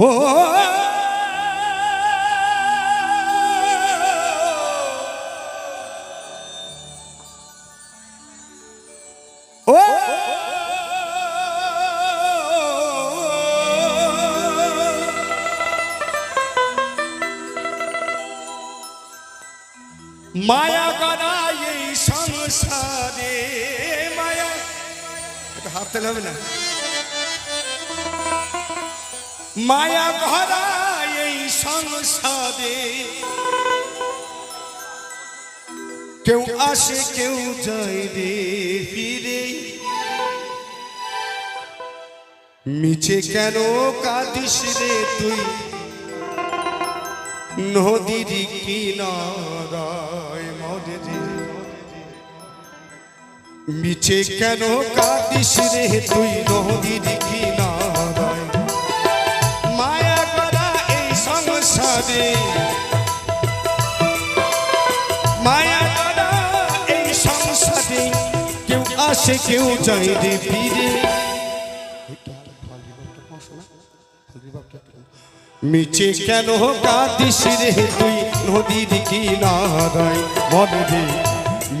ও মায়া গড়া এই সংসারে মায়া হবে না মায়া ভরা এই সংসারে। কেউ আসে, কেউ যায় রে ফিরে। মিছে কেন কাঁদিস রে তুই? নদীর কিনারায় মরে রে। মিছে কেন কাঁদিস রে তুই? নদীর কিনারায় সংসারে মায়া করা এই সংসারে কেউ আসে, কেউ যায় ফিরে। মিছে কেন কাঁদিস রে তুই নদীর কিনারায়? মনে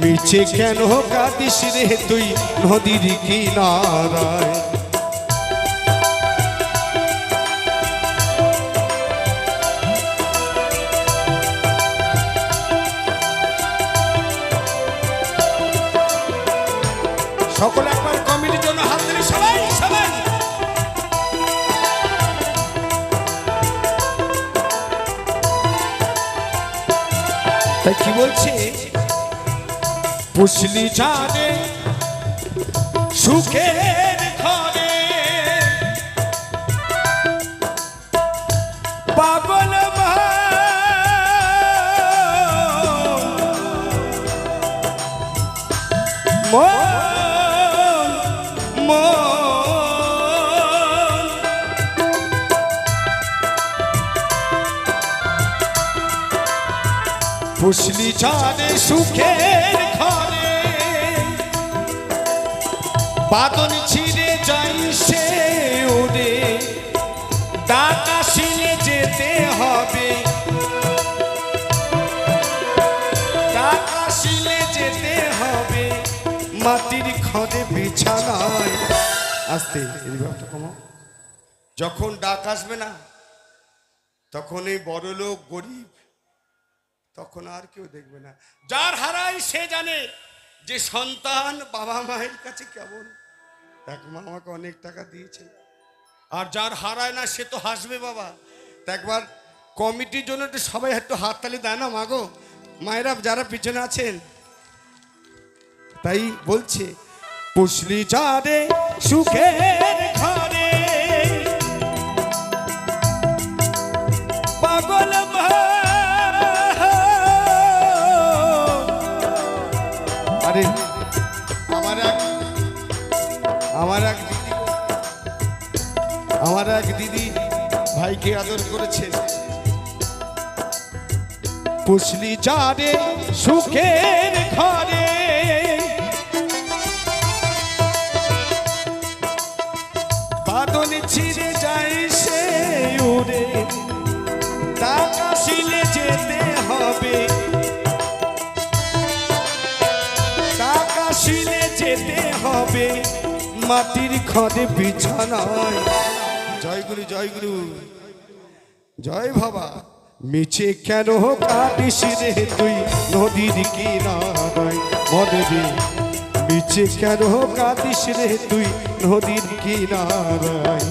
মিছে কেন কাঁদিস রে তুই নদীর সকলে একবার কমিটির জন্য হাত দিলে সবাই সবাই। তাই কি বলছে? পুষলি জানে, সুখের ঘরে। পাগল মন পুষলি জানে সুখের ঘরে। বাদন ছিঁড়ে যাই সে ওরে টাকা শিলে যেতে হবে। টাকা শিলে যেতে হবে। মাটির ঘরে বিছানায়। আসতে। যখন ডাক আসবে না, তখন এই বড় গরিব তখন আর কেউ দেখবে না। যার হারাই সে জানে যে সন্তান বাবা মায়ের কাছে কেমন। এক মা আমাকে অনেক টাকা দিয়েছে। আর যার হারায় না সে তো হাসবে বাবা। একবার কমিটির জন্য একটু সবাই একটু হাততালি দেয় না মাগো মায়েরা যারা পিছনে আছেন, তাই বলছে, পুষলি যারে সুখের আরে আমার এক আমার এক দিদি। আমার এক দিদি ভাইকে আদর করেছে। পুষলি যারে সুখের ঘরে। বাদন ছিঁড়ে যায় সে উড়ে। টাকা মাটির খদে বিছানায়। জয় গুরু জয় গুরু। জয় বাবা। মিছে কেন কাটিস রে তুই নদীর কিনারায়? মদরে মিছে কেন কাটিস রে তুই নদীর কিনারায়?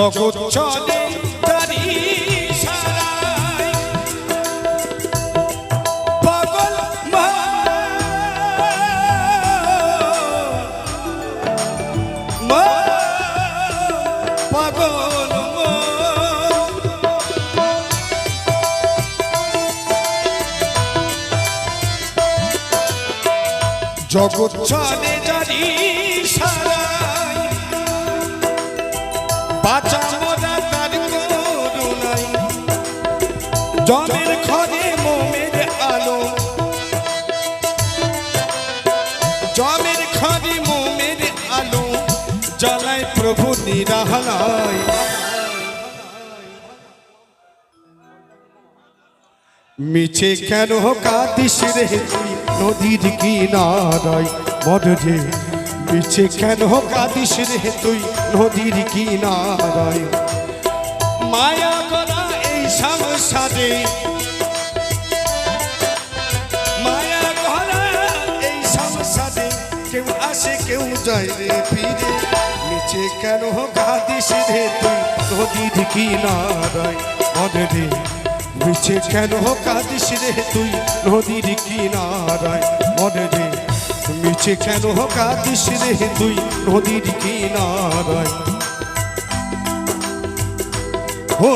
জগৎ চলে তারি পাগল পাগল জগৎ চলে জানি সারা জমের ঘরে মোমের আলো। জমের ঘরে মোমের আলো, জ্বালায় প্রভু নিরাহায়। মিছে কেন কাঁদিস রে নদীর কিনারায়? মরে মিছে কেন কাঁদিস রে তুই নদীর কিনারায়? মায়া সংসারে মায়া করা এই সংসারে কেউ আসে, কেউ যায় রে ফিরে। নিচে কেন কাঁদিস রে তুই? নদীর কিনারায় মনে রে নিচে কেন রে তুই? নদীর কিনারায় মনে রে নিচে কেন রে তুই? নদীর কিনারায়। ও